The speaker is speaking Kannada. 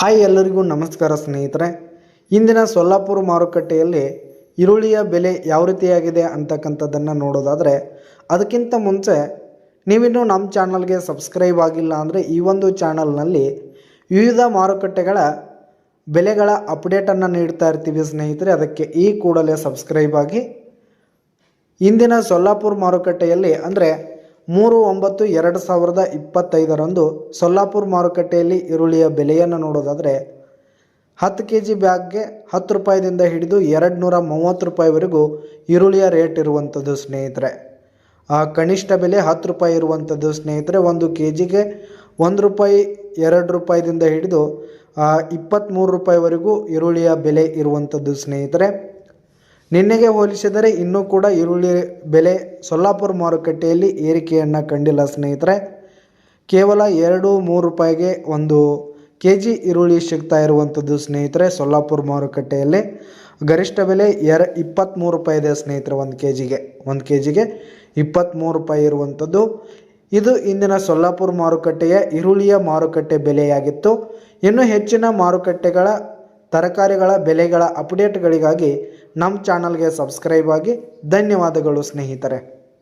ಹಾಯ್ ಎಲ್ಲರಿಗೂ ನಮಸ್ಕಾರ ಸ್ನೇಹಿತರೆ. ಇಂದಿನ ಸೊಲ್ಲಾಪುರ ಮಾರುಕಟ್ಟೆಯಲ್ಲಿ ಈರುಳ್ಳಿಯ ಬೆಲೆ ಯಾವ ರೀತಿಯಾಗಿದೆ ಅಂತಕ್ಕಂಥದ್ದನ್ನು ನೋಡೋದಾದರೆ, ಅದಕ್ಕಿಂತ ಮುಂಚೆ ನೀವಿನ್ನೂ ನಮ್ಮ ಚಾನಲ್ಗೆ ಸಬ್ಸ್ಕ್ರೈಬ್ ಆಗಿಲ್ಲ ಅಂದರೆ ಈ ಒಂದು ಚಾನಲ್ನಲ್ಲಿ ವಿವಿಧ ಮಾರುಕಟ್ಟೆಗಳ ಬೆಲೆಗಳ ಅಪ್ಡೇಟನ್ನು ನೀಡ್ತಾ ಇರ್ತೀವಿ ಸ್ನೇಹಿತರೆ. ಅದಕ್ಕೆ ಈ ಕೂಡಲೇ ಸಬ್ಸ್ಕ್ರೈಬ್ ಆಗಿ. ಇಂದಿನ ಸೊಲ್ಲಾಪುರ ಮಾರುಕಟ್ಟೆಯಲ್ಲಿ ಅಂದರೆ ಮೂರು ಒಂಬತ್ತು ಎರಡು ಸಾವಿರದ ಇಪ್ಪತ್ತೈದರಂದು ಸೊಲ್ಲಾಪುರ ಮಾರುಕಟ್ಟೆಯಲ್ಲಿ ಈರುಳ್ಳಿಯ ಬೆಲೆಯನ್ನು ನೋಡೋದಾದರೆ ಹತ್ತು ಕೆ ಜಿ ಬ್ಯಾಗ್ಗೆ ಹತ್ತು ರೂಪಾಯಿದಿಂದ ಹಿಡಿದು ಎರಡು ನೂರ ಮೂವತ್ತು ರೂಪಾಯಿವರೆಗೂ ಈರುಳ್ಳಿಯ ರೇಟ್ ಇರುವಂಥದ್ದು ಸ್ನೇಹಿತರೆ. ಆ ಕನಿಷ್ಠ ಬೆಲೆ ಹತ್ತು ರೂಪಾಯಿ ಇರುವಂಥದ್ದು ಸ್ನೇಹಿತರೆ, ಒಂದು ಕೆ ಜಿಗೆ ಒಂದು ರೂಪಾಯಿ ಎರಡು ರೂಪಾಯಿದಿಂದ ಹಿಡಿದು ಇಪ್ಪತ್ತ್ಮೂರು ರೂಪಾಯಿವರೆಗೂ ಈರುಳ್ಳಿಯ ಬೆಲೆ ಇರುವಂಥದ್ದು ಸ್ನೇಹಿತರೆ. ನಿನ್ನೆಗೆ ಹೋಲಿಸಿದರೆ ಇನ್ನೂ ಕೂಡ ಈರುಳ್ಳಿ ಬೆಲೆ ಸೊಲ್ಲಾಪುರ ಮಾರುಕಟ್ಟೆಯಲ್ಲಿ ಏರಿಕೆಯನ್ನು ಕಂಡಿಲ್ಲ ಸ್ನೇಹಿತರೆ. ಕೇವಲ ಎರಡು ಮೂರು ರೂಪಾಯಿಗೆ ಒಂದು ಕೆ ಜಿ ಈರುಳ್ಳಿ ಸಿಗ್ತಾ ಇರುವಂಥದ್ದು ಸ್ನೇಹಿತರೆ ಸೊಲ್ಲಾಪುರ ಮಾರುಕಟ್ಟೆಯಲ್ಲಿ. ಗರಿಷ್ಠ ಬೆಲೆ ಎರ ಇಪ್ಪತ್ತ್ಮೂರು ರೂಪಾಯಿ ಇದೆ ಸ್ನೇಹಿತರೆ ಒಂದು ಕೆ ಜಿಗೆ ಒಂದು ಕೆ ಜಿಗೆ ಇಪ್ಪತ್ತ್ಮೂರು ರೂಪಾಯಿ ಇರುವಂಥದ್ದು ಇದು ಇಂದಿನ ಸೊಲ್ಲಾಪುರ ಮಾರುಕಟ್ಟೆಯ ಈರುಳ್ಳಿಯ ಮಾರುಕಟ್ಟೆ ಬೆಲೆಯಾಗಿತ್ತು. ಇನ್ನು ಹೆಚ್ಚಿನ ಮಾರುಕಟ್ಟೆಗಳ ತರಕಾರಿಗಳ ಬೆಲೆಗಳ ಅಪ್ಡೇಟ್ಗಳಿಗಾಗಿ ನಮ್ಮ ಚಾನಲ್ಗೆ ಸಬ್ಸ್ಕ್ರೈಬ್ ಆಗಿ ಧನ್ಯವಾದಗಳು ಸ್ನೇಹಿತರೆ.